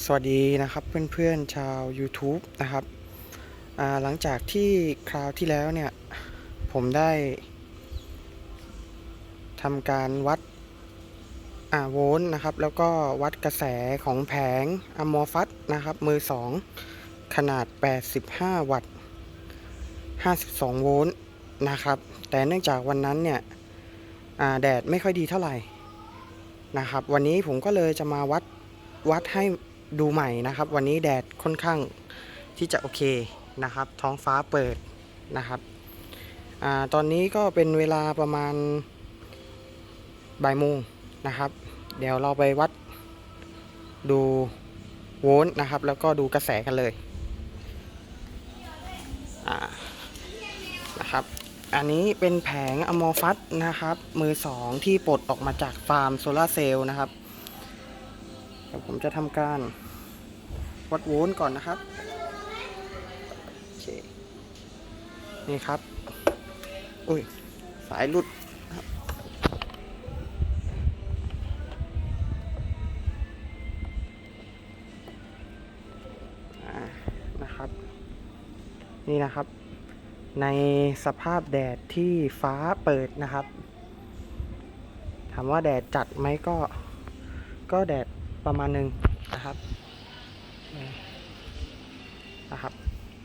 สวัสดีนะครับเพื่อนๆชาว YouTube นะครับหลังจากที่คราวที่แล้วเนี่ย ผมได้ทำการวัดโวลต์นะครับ แล้วก็วัดกระแสของแผงอะมอฟัสนะครับ มือ 2 ขนาด 85 วัตต์52 โวลต์นะครับ แต่เนื่องจากวันนั้นเนี่ยแดดไม่ค่อยดีเท่าไหร่นะครับ วันนี้ผมก็เลยจะมาวัดวัดให้ ดูใหม่นะครับ วันนี้แดดค่อนข้างที่จะโอเคนะครับ ท้องฟ้าเปิดนะครับอตอนนี้ก็เป็นเวลาประมาณบ่ายโมงนะครับ เดี๋ยวเราไปวัดดูโวลต์นะครับ แล้วก็ดูกระแสกันเลยนะครับ อันนี้เป็นแผงอมอฟัสนะครับ มือสองที่ปลดออกมาจากฟาร์มโซลาร์เซลล์นะครับเดี๋ยวผมจะทำการ วัดโวลต์ก่อนนะครับโอเคนี่ครับอุ้ยสายหลุดนะครับ นี่นะครับ ในสภาพแดดที่ฟ้าเปิดนะครับ ถามว่าแดดจัดไหมก็ ก็แดดประมาณหนึ่งนะครับ นะครับ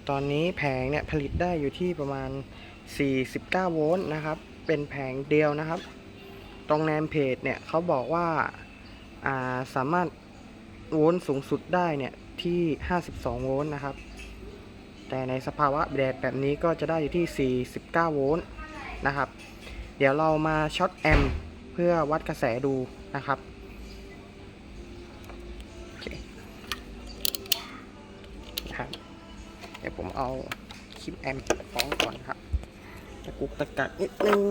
ตอนนี้แผงเนี่ยผลิตได้อยู่ที่ประมาณ 49 โวลต์นะครับ เป็นแผงเดียวนะครับ ตรงแนมเพจเนี่ยเขาบอกว่าาสามารถโวลต์สูงสุดได้เนี่ยที่ 52 โวลต์นะครับ แต่ในสภาวะแดดแบบนี้ก็จะได้อยู่ที่ 49 โวลต์นะครับ เดี๋ยวเรามาช็อตแอมเพื่อวัดกระแสดูนะครับคนะครับ ดี๋ยวผมเอาคลิปแอมป์้องก่อนครับตะกุกตะกักนิดนึง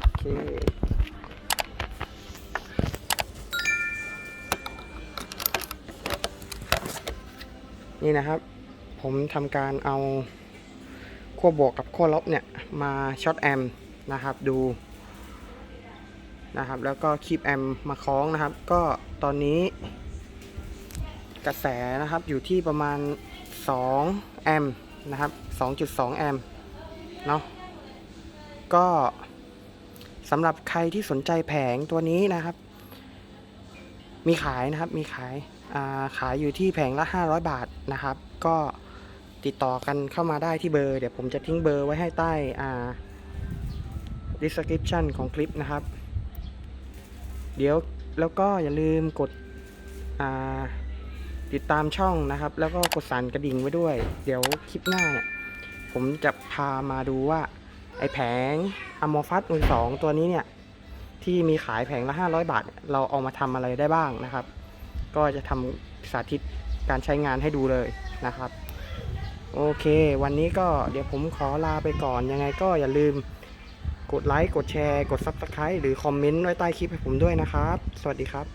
โอเคนี่นะครับ ผมทำการเอาขั้วบวกกับขั้วลบเนี่ย มาช็อตแอมนะครับดูนะครับ แล้วก็คีบแอมมาคล้องนะครับ ก็ตอนนี้ กระแสนะครับอยู่ที่ประมาณ 2 แอมป์นะครับ 2.2 แอมป์เนาะก็สำหรับใครที่สนใจแผงตัวนี้นะครับ มีขายนะครับมีขายาขายอยู่ที่แผงละ 500 บาทนะครับ ก็ติดต่อกันเข้ามาได้ที่เบอร์ เดี๋ยวผมจะทิ้งเบอร์ไว้ให้ใต้อ่า description ของคลิปนะครับ เดี๋ยวแล้วก็อย่าลืมกดอ่า ติดตามช่องนะครับ แล้วก็กดสั่นกระดิ่งไว้ด้วย เดี๋ยวคลิปหน้าเนี่ยผมจะพามาดูว่าไอแผงอมอฟัสมือสองตัวนี้เนี่ย ที่มีขายแผงละ 500 บาท เราเอามาทำอะไรได้บ้างนะครับ ก็จะทำสาธิตการใช้งานให้ดูเลยนะครับ โอเค วันนี้ก็เดี๋ยวผมขอลาไปก่อนยังไงก็อย่าลืมกดไลค์ กดแชร์ กด Subscribe หรือคอมเมนต์ไว้ใต้คลิปให้ผมด้วยนะครับ สวัสดีครับ